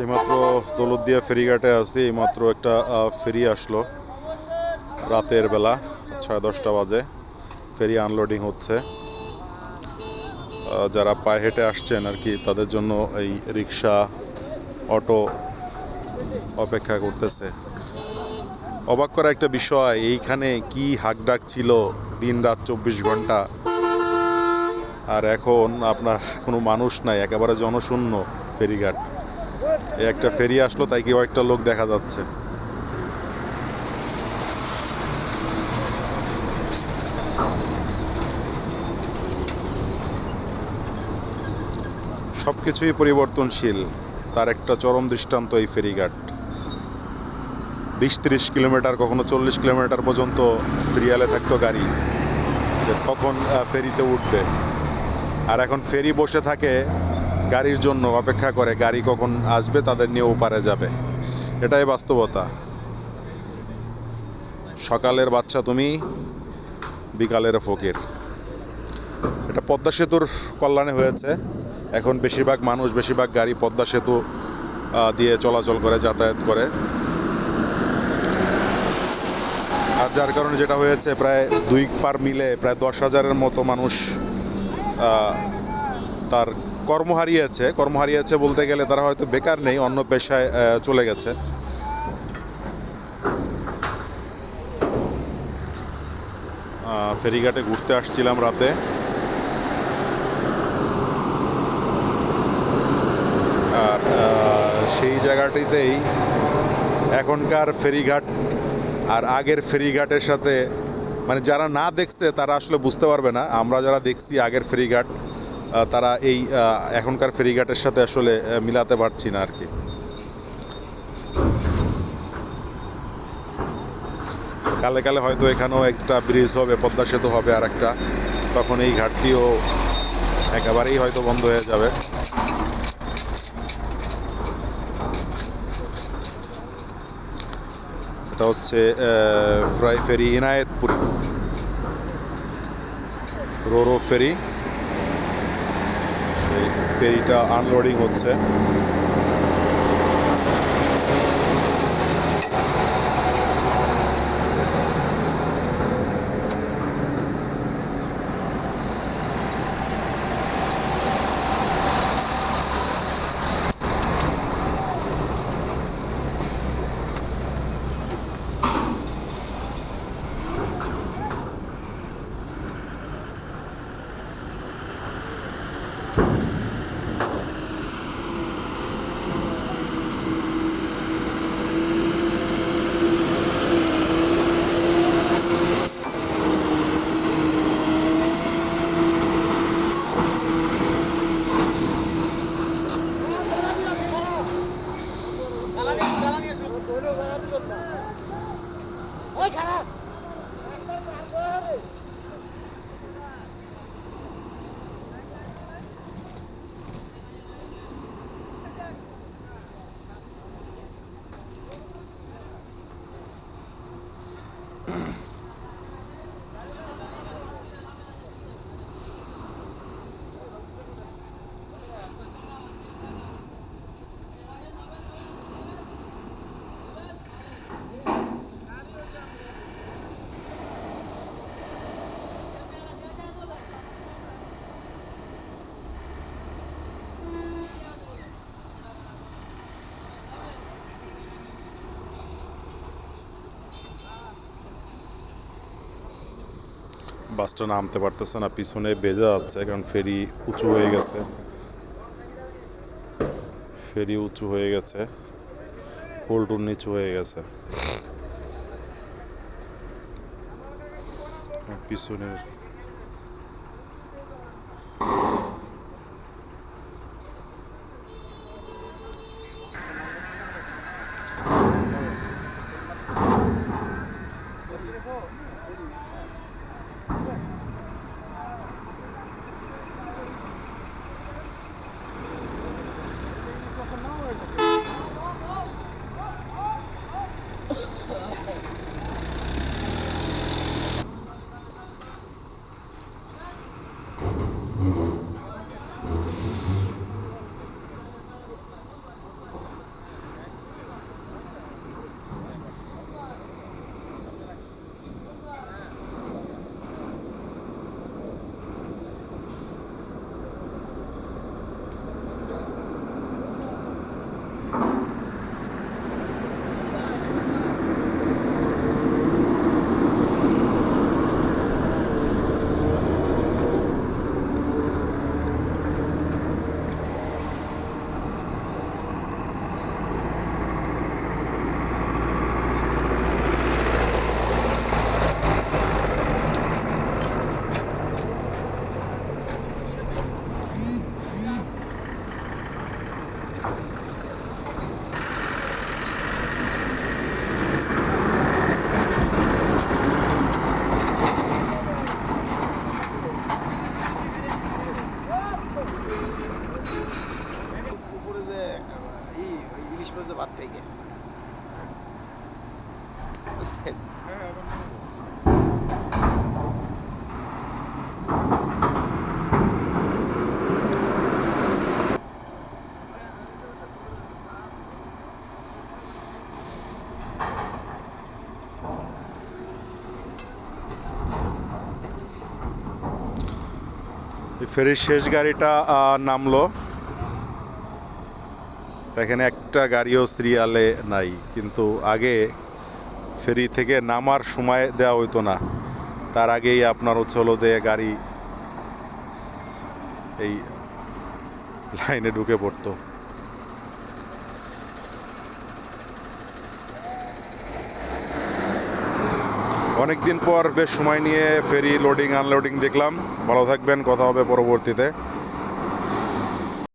এইমাত্র দৌলতদিয়া ফেরিঘাটে আছি, এইমাত্র একটা ফেরি আসলো রাতের বেলা সাড়ে দশটা বাজে। ফেরি আনলোডিং হচ্ছে। যারা পায়ে হেঁটে আসছেন আর কি, তাদের জন্য এই রিক্সা, অটো অপেক্ষা করতেছে। অবাক করা একটা বিষয়, এইখানে কি হাকডাক ছিল দিন রাত চব্বিশ ঘণ্টা? আর এখন আপনার কোনো মানুষ নাই, একেবারে জনশূন্য ফেরিঘাট। এই একটা ফেরি আসলো, তাই কেউ একটা লোক দেখা যাচ্ছে। সব কিছুই পরিবর্তনশীল, তার একটা চরম দৃষ্টান্ত এই ফেরিঘাট। বিশ তিরিশ কিলোমিটার, কখনো চল্লিশ কিলোমিটার পর্যন্ত সিরিয়ালে থাকতো গাড়ি, যে কখন ফেরিতে উঠবে। আর এখন ফেরি বসে থাকে গাড়ির জন্য, অপেক্ষা করে গাড়ি কখন আসবে তাদের নিয়ে ওপারে যাবে। এটাই বাস্তবতা। সকালের বাচ্চা তুমি, বিকালের ফকির। এটা পদ্মা সেতুর কল্যাণে হয়েছে। এখন বেশিরভাগ মানুষ, বেশিরভাগ গাড়ি পদ্মা সেতু দিয়ে চলাচল করে, যাতায়াত করে। আর যার কারণে যেটা হয়েছে, প্রায় দুই পার মিলে প্রায় দশ হাজারের মতো মানুষ তার কর্ম হারিয়েছে। কর্ম হারিয়েছে বলতে গেলে তারা হয়তো বেকার নেই, অন্য পেশায় চলে গেছে। ফেরিঘাটে ঘুরতে আসছিলাম রাতে। আর সেই জায়গাটিতেই এখনকার ফেরিঘাট আর আগের ফেরিঘাটের সাথে মানে যারা না দেখছে, তারা আসলে বুঝতে পারবে না। আমরা যারা দেখছি আগের ফেরিঘাট তারা এই এখনকার ফেরিঘাটের সাথে আসলে মিলাতে পারছি না আর কি কালে কালে হয়তো এখানেও একটা ব্রিজ হবে, পদ্মা সেতু হবে আর একটা তখন এই ঘাটটিও একেবারেই হয়তো বন্ধ হয়ে যাবে। এটা হচ্ছে ফ্রাই ফেরি, ইনায়েতপুর। রোরো ফেরি। এই ফেরিটা আনলোডিং হচ্ছে। বাসটা নামতে পারতেছে না, পিছনে বেজে যাচ্ছে, কারণ ফেরি উঁচু হয়ে গেছে। ফেরি উঁচু হয়ে গেছে পোল্টুর নিচু হয়ে গেছে। পিছনের ফেরির শেষ গাড়িটা নামলো। এখানে একটা গাড়িও সিরিয়ালে নাই, কিন্তু আগে ফেরি থেকে নামার সময় দেওয়া হইতো না। তার আগেই আপনার হচ্ছে হলো গাড়ি এই লাইনে ঢুকে পড়তো। অনেকদিন পর বেশ সময় নিয়ে ফেরি লোডিং আনলোডিং দেখলাম। ভালো থাকবেন কথা হবে পরবর্তীতে।